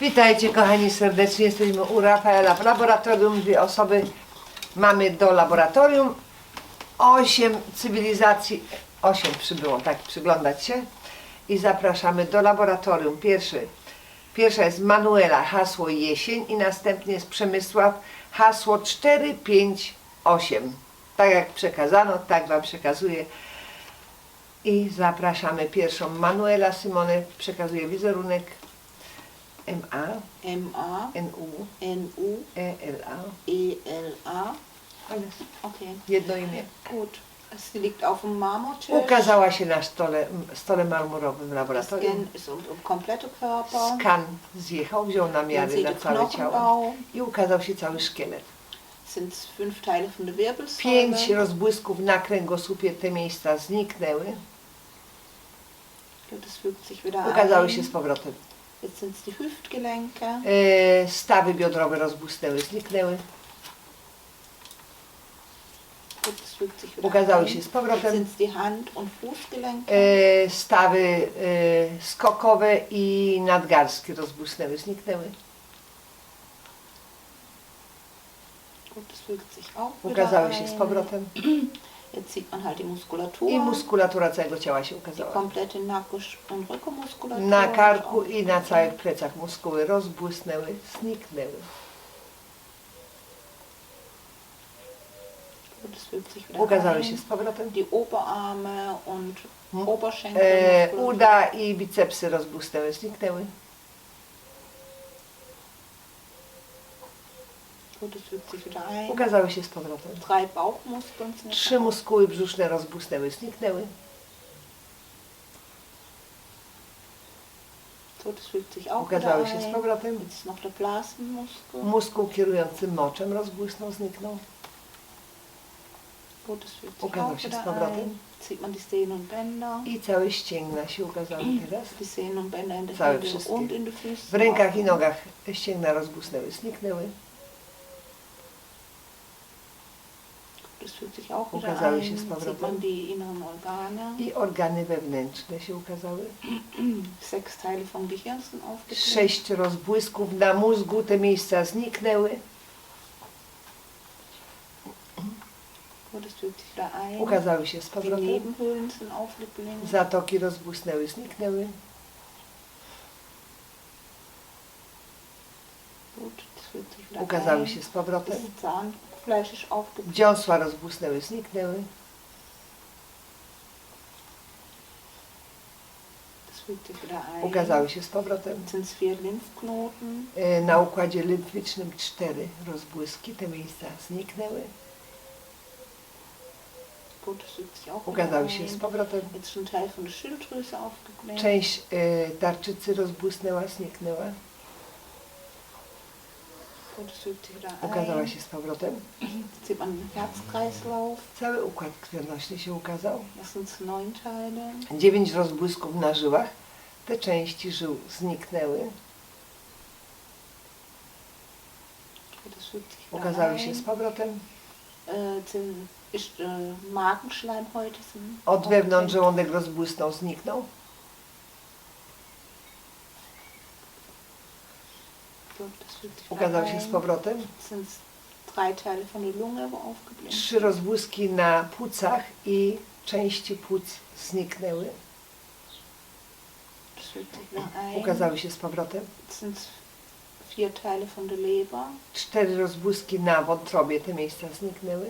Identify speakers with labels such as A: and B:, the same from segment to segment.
A: Witajcie kochani serdecznie, jesteśmy u Rafaela w laboratorium. Dwie osoby mamy do laboratorium. Osiem cywilizacji, osiem przybyło, tak przyglądać się. I zapraszamy do laboratorium. Pierwszy, pierwsza jest Manuela, hasło jesień i następnie jest Przemysław, hasło 458. Tak jak przekazano, tak Wam przekazuję. I zapraszamy pierwszą Manuela Simone, przekazuje wizerunek MA,
B: M-A,
A: NU,
B: N-U,
A: ELA.
B: E-L-A.
A: Alles.
B: Okay,
A: Jedno imię.
B: gut. Es liegt auf dem Marmortisch.
A: Ukazała się na stole, stole marmurowym laboratorium.
B: Scan ist um, um komplette Körper.
A: Skan zjechał, wziął namiary na całe ciało i ukazał się cały szkielet.
B: Sind fünf Teile von der Wirbelsäule.
A: Pięć rozbłysków na kręgosłupie, te miejsca zniknęły.
B: Es fügt sich wieder
A: Ukazały się
B: ein.
A: z powrotem.
B: Jetzt sind es die Hüftgelenke.
A: E, stawy biodrowe rozbłysnęły, zniknęły.
B: Sich wieder
A: Ukazały
B: ein.
A: się z
B: Jetzt
A: powrotem.
B: sind es die Hand- und Fußgelenke.
A: E, stawy e, skokowe i nadgarskie rozbłysnęły, zniknęły.
B: Sich auch wieder
A: Ukazały się z
B: ein.
A: powrotem.
B: Jetzt sieht man halt die Muskulatur.
A: I muskulatura całego ciała się
B: Die
A: ukazała.
B: komplette Nacken- und Rückenmuskulatur.
A: Na karku i na całych plecach muskuły rozbłysnęły, zniknęły.
B: Gut, es fügt sich wieder
A: Ukazały się z powrotem.
B: Die Oberarme und
A: Hm.
B: Oberschenkel.
A: E, uda i bicepsy rozbłysnęły, zniknęły.
B: Sich wieder ein.
A: Ukazały się z powrotem.
B: Drei Bauchmuskeln sind
A: Trzy muskuły brzuszne rozbłysnęły, zniknęły.
B: Gut, es fügt sich auch
A: Ukazały się z
B: ein.
A: powrotem.
B: Jetzt ist noch der Blasenmuskel.
A: Muskuł kierujący moczem rozbłysnął, zniknął.
B: Fügt sich
A: Ukazał
B: auch
A: się z
B: wieder
A: powrotem.
B: ein. Jetzt sieht man die Sehnen und Bänder.
A: I całe ścięgna się ukazały teraz.
B: Die Sehnen und Bänder in der
A: Całe
B: Hände
A: wszystkie.
B: und in den Füßen.
A: W rękach i nogach ścięgna rozbłysnęły, zniknęły.
B: Das fügt sich auch wieder
A: Ukazały się z powrotem.
B: sieht man die inneren Organe.
A: I organy wewnętrzne się ukazały.
B: Sechs Teile vom Gehirn sind aufgeteilt.
A: Sześć rozbłysków na mózgu, te miejsca zniknęły.
B: Sich wieder ein.
A: Ukazały się z
B: Die
A: powrotem.
B: Nebenhöhlen sind aufgeblinkt.
A: Zatoki rozbłysnęły, zniknęły.
B: Gut, es fügt sich wieder
A: Ukazały
B: ein.
A: się z powrotem.
B: Das Zahnfleisch ist aufgeblinkt.
A: Dziąsła rozbłysnęły, zniknęły. Ukazały się z powrotem. E, Na układzie lymfycznym cztery rozbłyski, te miejsca zniknęły. Ukazały się z powrotem. Część e, tarczycy rozbłysnęła, zniknęła. Ukazała się z powrotem.
B: Jetzt sieht man den Herzkreislauf.
A: Cały układ krwionośny się ukazał.
B: Das sind neun Teile.
A: Dziewięć rozbłysków na żyłach. Te części żył zniknęły. Ukazały się z powrotem.
B: Magenschleimhäute sind
A: Od wewnątrz żołądek rozbłysnął, zniknął.
B: Gut, das fügt sich wieder
A: Ukazał się z powrotem. Trzy rozbłyski na płucach i części płuc zniknęły. Ukazały się z powrotem. Cztery rozbłyski na wątrobie, te miejsca zniknęły.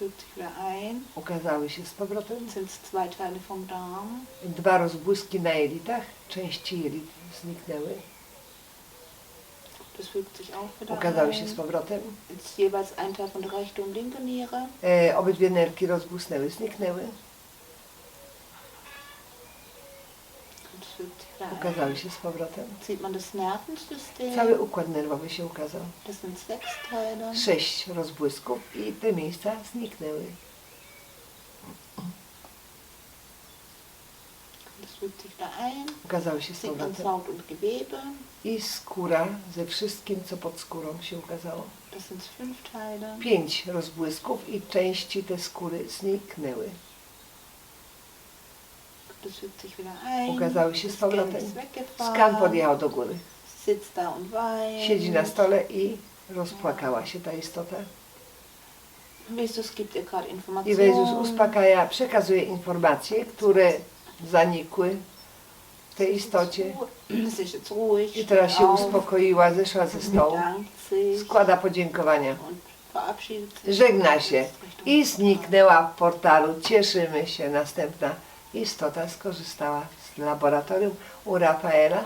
B: Wieder ein.
A: Ukazały się z powrotem.
B: Sind zwei Teile vom Darm.
A: Dwa rozbłyski na jelitach, części jelit zniknęły.
B: Das fügt sich auch wieder
A: Ukazały się
B: ein.
A: z powrotem.
B: Jetzt jeweils ein Teil von der rechten und linken Niere.
A: E, obydwie nerki rozbłysnęły, zniknęły.
B: Das fügt sich wieder ein.
A: Ukazały się z powrotem. Cały układ nerwowy się ukazał. Sześć rozbłysków i te miejsca zniknęły. Ukazały się z powrotem. I skóra ze wszystkim, co pod skórą się ukazało. Pięć rozbłysków i części te skóry zniknęły.
B: Das fügt sich wieder ein.
A: Ukazały się z powrotem. Skan podjechał do góry. Siedzi na stole i rozpłakała się ta istota. I. Jezus uspokaja, przekazuje informacje, które zanikły w tej istocie. I teraz się uspokoiła, zeszła ze stołu, składa podziękowania, żegna się i zniknęła w portalu. Cieszymy się. Następna istota skorzystała z laboratorium u Rafaela.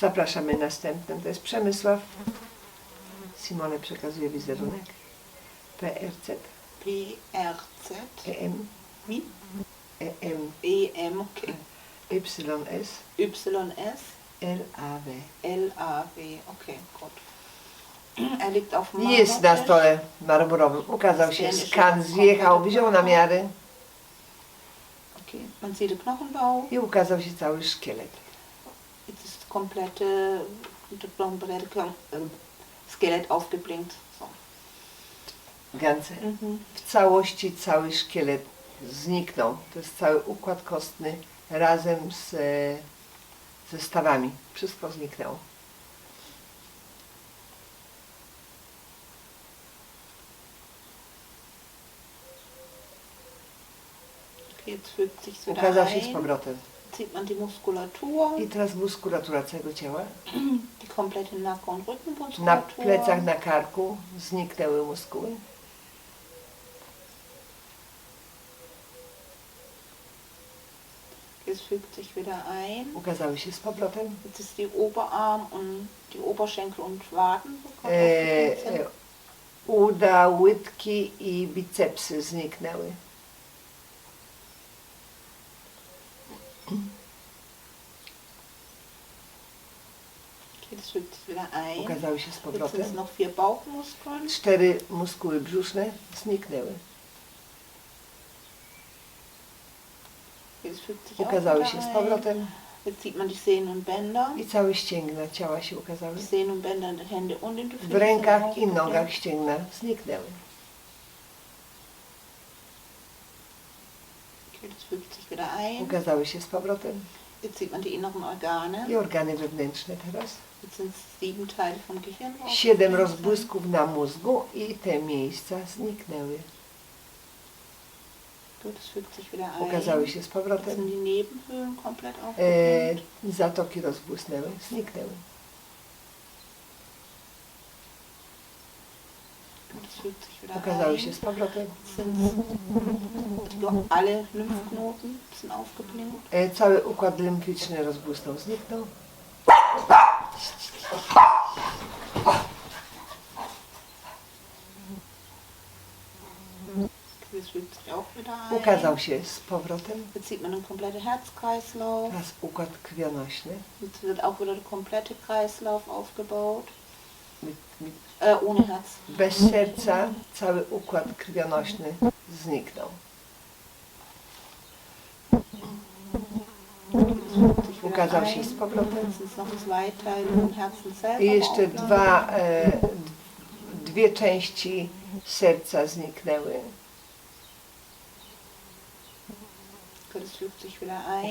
A: Zapraszamy następnym. To jest Przemysław. Simone przekazuje wizerunek. PRZ,
B: PRZ.
A: EM,
B: Wie?
A: EM,
B: EM.
A: YS,
B: YS,
A: LAW.
B: LAW, okay, gut. Er liegt auf dem
A: Jest na stole marmurowym. Ukazał się skan, zjechał, wziął namiary
B: man sieht den Knochenbau.
A: i ukazał się cały szkielet.
B: Jetzt ist komplette, das komplette Kno- ähm, Skelett aufgeblinkt. So.
A: Gance.
B: Mhm.
A: W całości cały szkielet zniknął. To jest cały układ kostny razem z, e, ze stawami. Wszystko zniknęło.
B: Jetzt fügt sich wieder
A: Ukazał się z
B: ein.
A: powrotem.
B: Man die Muskulatur,
A: I teraz muskulatura całego ciała.
B: die komplette Nacken- und
A: Na
B: Rückenmuskulatur.
A: plecach, na karku zniknęły muskuły.
B: Jetzt fügt sich wieder ein.
A: Ukazały się z powrotem.
B: Jetzt ist die Oberarm und die Oberschenkel und Waden
A: E, e, uda, łydki i bicepsy zniknęły.
B: Okay, das fügt sich wieder ein.
A: Ukazały się z powrotem. Cztery muskuły brzuszne zniknęły. Ukazały się z powrotem i całe ścięgna ciała się ukazały. W rękach i nogach ścięgna zniknęły. Ukazały się z powrotem.
B: Jetzt sieht man die inneren Organe.
A: I organy wewnętrzne teraz.
B: Jetzt sind sieben Teile vom Gehirn.
A: Siedem rozbłysków na mózgu i te miejsca zniknęły.
B: Gut, das fügt sich wieder ein.
A: Ukazały się z
B: Jetzt
A: powrotem.
B: sind die Nebenhöhlen komplett
A: E, zatoki rozbłysnęły, zniknęły. Ukazały się z powrotem.
B: Alle Lymphknoten sind aufgeblinkt.
A: Cały układ limfyczny rozbłysnął, zniknął. Ukazał się z powrotem. Teraz układ krwionośny.
B: Jetzt wird auch wieder der komplette Kreislauf aufgebaut.
A: Bez serca cały układ krwionośny zniknął. Ukazał się z powrotem. I jeszcze dwa, e, dwie części serca zniknęły.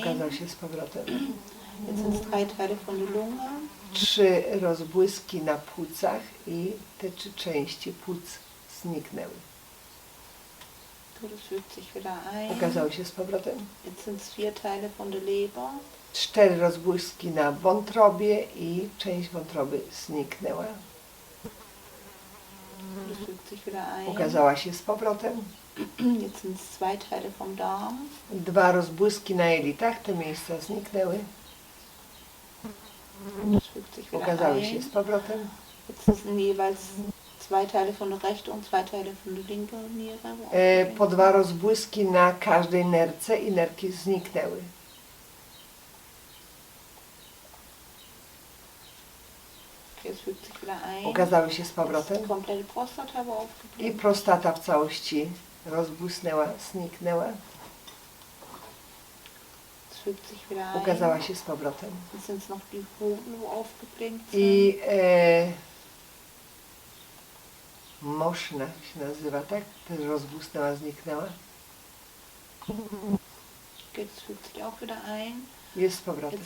A: Ukazał się z powrotem.
B: Jetzt sind es drei Teile von der Lunge.
A: Trzy rozbłyski na płucach i te trzy części płuc zniknęły. Ukazały się z powrotem. Cztery rozbłyski na wątrobie i część wątroby zniknęła. Ukazała się z powrotem. Dwa rozbłyski na jelitach, te miejsca zniknęły. Ukazały się z powrotem.
B: Jetzt sind jeweils zwei Teile von der rechten und zwei Teile von der linken Niere.
A: E, po dwa rozbłyski na każdej nerce i nerki zniknęły.
B: Okay, es fügt sich wieder ein.
A: Ukazały się z
B: Jetzt
A: powrotem.
B: Die komplette Prostata war
A: I
B: aufgebläht.
A: prostata w całości rozbłysnęła, zniknęła.
B: Es fügt sich wieder ein.
A: Ukazała się z powrotem. I e, moszna się nazywa, tak? Też rozbłysnęła, zniknęła.
B: Jetzt fügt sich auch wieder ein.
A: Jest z powrotem.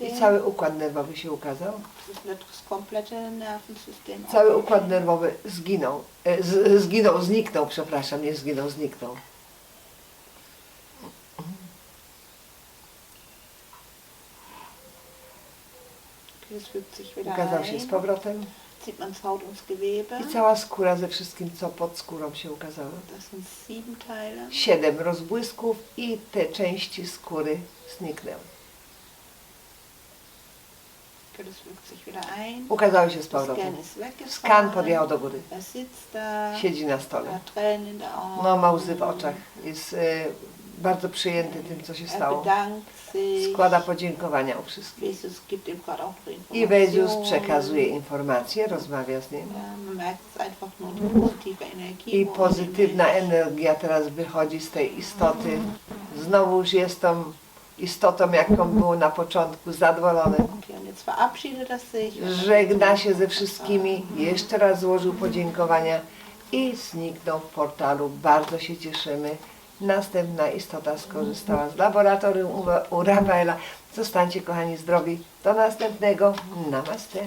A: I cały układ nerwowy się ukazał. Cały układ nerwowy zginął. E, z, zginął, zniknął, przepraszam, nie zginął, zniknął.
B: Okay, Das fügt sich wieder
A: Ukazał się z powrotem. I cała skóra ze wszystkim, co pod skórą się ukazało. Siedem rozbłysków i te części skóry zniknęły. Ukazały się z powrotem. Skan podjechał do góry.
B: Er.
A: Siedzi na stole.
B: Augen.
A: No, ma łzy w oczach. Jest e, bardzo przyjęty tym, co się stało. Składa podziękowania u wszystkich. I
B: Informationen.
A: przekazuje informacje, rozmawia z nim. I pozytywna energia teraz wychodzi z tej istoty. Znowu już jest tą istotą, jaką było na początku, zadowolony. Żegna się ze wszystkimi, jeszcze raz złożył podziękowania i zniknął w portalu. Bardzo się cieszymy. Następna istota skorzystała z laboratorium u, Rafaela. Zostańcie kochani zdrowi. Do następnego. Namaste.